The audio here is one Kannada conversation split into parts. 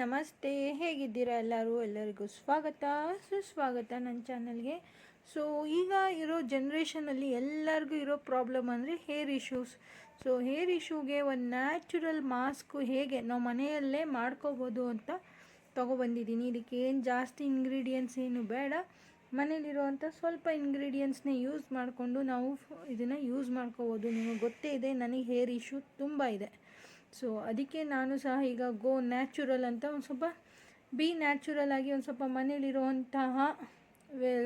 ನಮಸ್ತೆ, ಹೇಗಿದ್ದೀರಾ ಎಲ್ಲರೂ? ಎಲ್ಲರಿಗೂ ಸ್ವಾಗತ. ಸುಸ್ವಾಗತ ನನ್ನ ಚಾನಲ್ಗೆ. ಸೊ ಈಗ ಇರೋ ಜನ್ರೇಷನಲ್ಲಿ ಎಲ್ಲರಿಗೂ ಇರೋ ಪ್ರಾಬ್ಲಮ್ ಅಂದರೆ ಹೇರ್ ಇಶ್ಯೂಸ್ ಸೊ ಹೇರ್ ಇಶ್ಯೂಗೆ ಒಂದು ನ್ಯಾಚುರಲ್ ಮಾಸ್ಕು ಹೇಗೆ ನಾವು ಮನೆಯಲ್ಲೇ ಮಾಡ್ಕೋಬೋದು ಅಂತ ತೊಗೊಬಂದಿದ್ದೀನಿ. ಇದಕ್ಕೆ ಏನು ಜಾಸ್ತಿ ಇಂಗ್ರೀಡಿಯೆಂಟ್ಸ್ ಏನು ಬೇಡ. ಮನೇಲಿರುವಂಥ ಸ್ವಲ್ಪ ಇಂಗ್ರೀಡಿಯೆಂಟ್ಸ್ನೇ ಯೂಸ್ ಮಾಡಿಕೊಂಡು ನಾವು ಇದನ್ನು ಯೂಸ್ ಮಾಡ್ಕೋಬೋದು. ನಿಮಗೆ ಗೊತ್ತೇ ಇದೆ, ನನಗೆ ಹೇರ್ ಇಶ್ಯೂ ತುಂಬ ಇದೆ. ಸೊ ಅದಕ್ಕೆ ನಾನು ಸಹ ಈಗ ಗೋ ನ್ಯಾಚುರಲ್ ಅಂತ ಒಂದು ಸ್ವಲ್ಪ ಬಿ ನ್ಯಾಚುರಲ್ ಆಗಿ ಒಂದು ಸ್ವಲ್ಪ ಮನೇಲಿರುವಂತಹ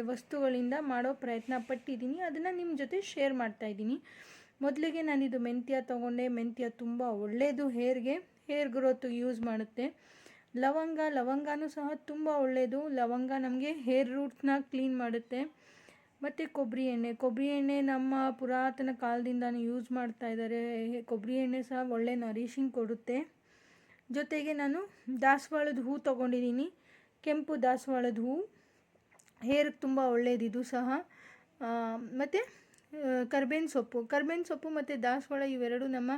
ವಸ್ತುಗಳಿಂದ ಮಾಡೋ ಪ್ರಯತ್ನ ಪಟ್ಟಿದ್ದೀನಿ. ಅದನ್ನು ನಿಮ್ಮ ಜೊತೆ ಶೇರ್ ಮಾಡ್ತಾ ಇದ್ದೀನಿ. ಮೊದಲಿಗೆ ನಾನಿದು ಮೆಂತ್ಯ ತೊಗೊಂಡೆ. ಮೆಂತ್ಯ ತುಂಬ ಒಳ್ಳೆಯದು ಹೇರ್ಗೆ. ಹೇರ್ ಗ್ರೋತ್ ಯೂಸ್ ಮಾಡುತ್ತೆ. ಲವಂಗ, ಲವಂಗನೂ ಸಹ ತುಂಬ ಒಳ್ಳೆಯದು ಲವಂಗ ನಮಗೆ ಹೇರ್ ರೂಟ್ಸ್ನ ಕ್ಲೀನ್ ಮಾಡುತ್ತೆ. ಮತ್ತು ಕೊಬ್ಬರಿ ಎಣ್ಣೆ. ಕೊಬ್ಬರಿ ಎಣ್ಣೆ ನಮ್ಮ ಪುರಾತನ ಕಾಲದಿಂದನೂ ಯೂಸ್ ಮಾಡ್ತಾ ಇದ್ದಾರೆ ಕೊಬ್ಬರಿ ಎಣ್ಣೆ ಸಹ ಒಳ್ಳೆ ನರಿಶಿಂಗ್ ಕೊಡುತ್ತೆ. ಜೊತೆಗೆ ನಾನು ದಾಸವಾಳದ ಹೂ ತೊಗೊಂಡಿದ್ದೀನಿ ಕೆಂಪು ದಾಸವಾಳದ ಹೂ. ಹೇರ್ಗೆ ತುಂಬ ಒಳ್ಳೆಯದಿದು ಸಹ. ಮತ್ತು ಕರ್ಬೇವಿನ ಸೊಪ್ಪು. ಕರ್ಬೇವಿನ ಸೊಪ್ಪು ಮತ್ತು ದಾಸವಾಳ ಇವೆರಡು ನಮ್ಮ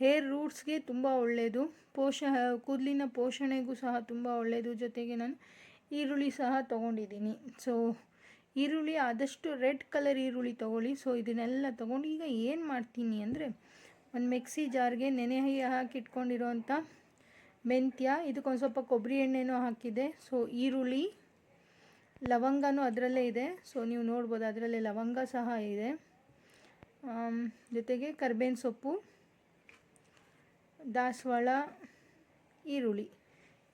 ಹೇರ್ ರೂಟ್ಸ್ಗೆ ತುಂಬ ಒಳ್ಳೆಯದು ಪೋಷ, ಕೂದಲಿನ ಪೋಷಣೆಗೂ ಸಹ ತುಂಬ ಒಳ್ಳೆಯದು ಜೊತೆಗೆ ನಾನು ಈರುಳ್ಳಿ ಸಹ ತೊಗೊಂಡಿದ್ದೀನಿ ಸೊ ಈರುಳ್ಳಿ, ಆದಷ್ಟು ರೆಡ್ ಕಲರ್ ಈರುಳ್ಳಿ ತೊಗೊಳ್ಳಿ. ಸೊ ಇದನ್ನೆಲ್ಲ ತೊಗೊಂಡು ಈಗ ಏನು ಮಾಡ್ತೀನಿ ಅಂದರೆ ಒಂದು ಮಿಕ್ಸಿ ಜಾರ್ಗೆ ನೆನೆ ಹಾಕಿಟ್ಕೊಂಡಿರೋಂಥ ಮೆಂತ್ಯ, ಇದಕ್ಕೊಂದು ಸ್ವಲ್ಪ ಕೊಬ್ಬರಿ ಎಣ್ಣೆನೂ ಹಾಕಿದೆ. ಸೊ ಈರುಳ್ಳಿ, ಲವಂಗನೂ ಅದರಲ್ಲೇ ಇದೆ. ಸೊ ನೀವು ನೋಡ್ಬೋದು ಅದರಲ್ಲೇ ಲವಂಗ ಸಹ ಇದೆ. ಜೊತೆಗೆ ಕರ್ಬೇವಿನ ಸೊಪ್ಪು, ದಾಸವಾಳ, ಈರುಳ್ಳಿ.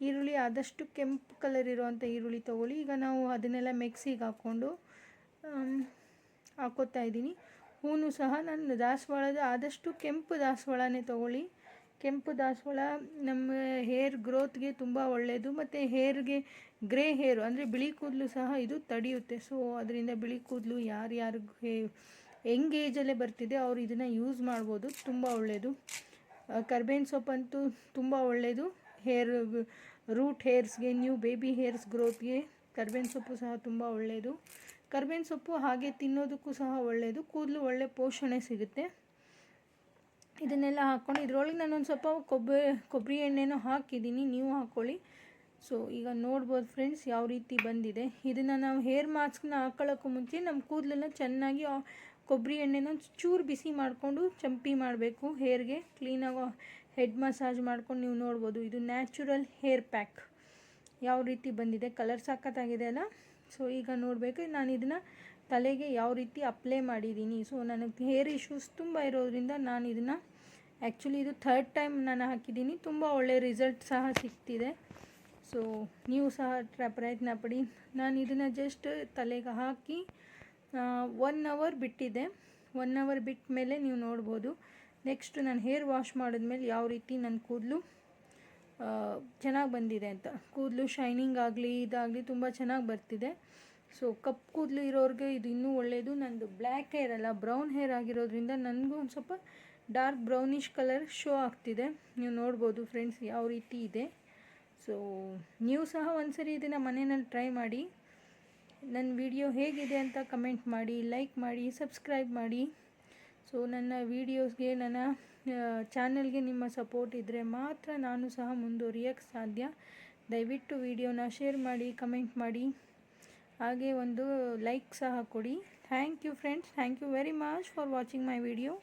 ಈರುಳ್ಳಿ ಆದಷ್ಟು ಕೆಂಪು ಕಲರ್ ಇರುವಂಥ ಈರುಳ್ಳಿ ತೊಗೊಳ್ಳಿ. ಈಗ ನಾವು ಅದನ್ನೆಲ್ಲ ಮಿಕ್ಸಿಗೆ ಹಾಕ್ಕೊಂಡು ಹಾಕೋತಾ ಇದ್ದೀನಿ. ಹೂನು ಸಹ ನಾನು ದಾಸವಾಳದ ಆದಷ್ಟು ಕೆಂಪು ದಾಸವಾಳನೇ ತೊಗೊಳ್ಳಿ. ಕೆಂಪು ದಾಸವಾಳ ನಮ್ಮ ಹೇರ್ ಗ್ರೋತ್ಗೆ ತುಂಬ ಒಳ್ಳೆಯದು ಮತ್ತು ಹೇರ್ಗೆ ಗ್ರೇ ಹೇರು ಅಂದರೆ ಬಿಳಿ ಕೂದಲು ಸಹ ಇದು ತಡೆಯುತ್ತೆ. ಸೊ ಅದರಿಂದ ಬಿಳಿ ಕೂದಲು ಯಾರ್ಯಾರಿಗೆ ಯಂಗ್ ಏಜಲ್ಲೇ ಬರ್ತಿದೆ ಅವರು ಇದನ್ನು ಯೂಸ್ ಮಾಡ್ಬೋದು. ತುಂಬ ಒಳ್ಳೆಯದು ಕರ್ಬೇವಿನ ಸೊಪ್ಪಂತೂ ತುಂಬ ಒಳ್ಳೆಯದು ಹೇರ್, ರೂಟ್ ಹೇರ್ಸ್ಗೆ, ನ್ಯೂ ಬೇಬಿ ಹೇರ್ಸ್ ಗ್ರೋತ್ಗೆ ಕರ್ಬೇವಿನ ಸೊಪ್ಪು ಸಹ ತುಂಬ ಒಳ್ಳೆಯದು ಕರ್ಬೇವಿನ ಸೊಪ್ಪು ಹಾಗೆ ತಿನ್ನೋದಕ್ಕೂ ಸಹ ಒಳ್ಳೆಯದು ಕೂದಲು ಒಳ್ಳೆ ಪೋಷಣೆ ಸಿಗುತ್ತೆ. ಇದನ್ನೆಲ್ಲ ಹಾಕ್ಕೊಂಡು ಇದರೊಳಗೆ ನಾನೊಂದು ಸ್ವಲ್ಪ ಕೊಬ್ಬರಿ ಕೊಬ್ಬರಿ ಎಣ್ಣೆನೂ ಹಾಕಿದ್ದೀನಿ. ನೀವು ಹಾಕ್ಕೊಳ್ಳಿ. ಸೊ ಈಗ ನೋಡ್ಬೋದು ಫ್ರೆಂಡ್ಸ್ ಯಾವ ರೀತಿ ಬಂದಿದೆ. ಇದನ್ನು ನಾವು ಹೇರ್ ಮಾಸ್ಕ್ನ ಹಾಕೊಳ್ಳೋಕ್ಕೂ ಮುಂಚೆ ನಮ್ಮ ಕೂದಲೆಲ್ಲ ಚೆನ್ನಾಗಿ ಕೊಬ್ಬರಿ ಎಣ್ಣೆನ ಚೂರು ಬಿಸಿ ಮಾಡಿಕೊಂಡು ಚಂಪಿ ಮಾಡಬೇಕು ಹೇರ್ಗೆ. ಕ್ಲೀನಾಗಿ ಹೆಡ್ ಮಸಾಜ್ ಮಾಡ್ಕೊಂಡು ನೀವು ನೋಡ್ಬೋದು. ಇದು ನ್ಯಾಚುರಲ್ ಹೇರ್ ಪ್ಯಾಕ್. ಯಾವ ರೀತಿ ಬಂದಿದೆ? ಕಲರ್ ಸಾಕತ್ತಾಗಿದೆ ಅಲ್ಲ? ಸೊ, ಈಗ ನೋಡಬೇಕು. ನಾನು ಇದನ್ನು ತಲೆಗೆ ಯಾವ ರೀತಿ ಅಪ್ಲೈ ಮಾಡಿದ್ದೀನಿ. ಸೊ, ನನಗೆ ಹೇರ್ ಇಶ್ಯೂಸ್ ತುಂಬ ಇರೋದ್ರಿಂದ ನಾನು ಇದನ್ನು ಆ್ಯಕ್ಚುಲಿ ಇದು ಥರ್ಡ್ ಟೈಮ್ ನಾನು ಹಾಕಿದ್ದೀನಿ. ತುಂಬ ಒಳ್ಳೆಯ ರಿಸಲ್ಟ್ ಸಹ ಸಿಗ್ತಿದೆ. ಸೊ, ನೀವು ಸಹ ಪ್ರಯತ್ನ ಪಡಿ. ನಾನು ಇದನ್ನು ಜಸ್ಟ್ ತಲೆಗೆ ಹಾಕಿ ಒನ್ ಅವರ್ ಬಿಟ್ಟಿದ್ದೆ ಒನ್ ಅವರ್ ಬಿಟ್ಟ ಮೇಲೆ ನೀವು ನೋಡ್ಬೋದು. ನೆಕ್ಸ್ಟ್ ನಾನು ಹೇರ್ ವಾಶ್ ಮಾಡಿದ್ಮೇಲೆ ಯಾವ ರೀತಿ ನನ್ನ ಕೂದಲು ಚೆನ್ನಾಗಿ ಬಂದಿದೆ ಅಂತ. ಕೂದಲು ಶೈನಿಂಗ್ ಆಗಲಿ, ಇದಾಗಲಿ ತುಂಬ ಚೆನ್ನಾಗಿ ಬರ್ತಿದೆ. ಸೊ ಕಪ್ಪು ಕೂದಲು ಇರೋರಿಗೆ ಇದು ಇನ್ನೂ ಒಳ್ಳೆಯದು ನಂದು ಬ್ಲ್ಯಾಕ್ ಹೇರ್ ಅಲ್ಲ ಬ್ರೌನ್ ಹೇರ್ ಆಗಿರೋದ್ರಿಂದ ನನಗೂ ಒಂದು ಸ್ವಲ್ಪ ಡಾರ್ಕ್ ಬ್ರೌನಿಷ್ ಕಲರ್ ಶೋ ಆಗ್ತಿದೆ. ನೀವು ನೋಡ್ಬೋದು ಫ್ರೆಂಡ್ಸ್ ಯಾವ ರೀತಿ ಇದೆ. ಸೊ ನೀವು ಸಹ ಒಂದ್ಸರಿ ಇದನ್ನು ಮನೆಯಲ್ಲಿ ಟ್ರೈ ಮಾಡಿ. ನನ್ನ ವಿಡಿಯೋ ಹೇಗಿದೆ ಅಂತ ಕಮೆಂಟ್ ಮಾಡಿ ಲೈಕ್ ಮಾಡಿ ಸಬ್ಸ್ಕ್ರೈಬ್ ಮಾಡಿ. ಸೊ ನನ್ನ ವೀಡಿಯೋಸ್ಗೆ ನನ್ನ ಚಾನಲ್ಗೆ ನಿಮ್ಮ ಸಪೋರ್ಟ್ ಇದ್ದರೆ ಮಾತ್ರ ನಾನು ಸಹ ಮುಂದುವರಿಯೋಕ್ಕೆ ಸಾಧ್ಯ. ದಯವಿಟ್ಟು ವಿಡಿಯೋನ ಶೇರ್ ಮಾಡಿ ಕಮೆಂಟ್ ಮಾಡಿ. ಹಾಗೆ ಒಂದು ಲೈಕ್ ಸಹ ಕೊಡಿ. Thank you friends thank you very much for watching my video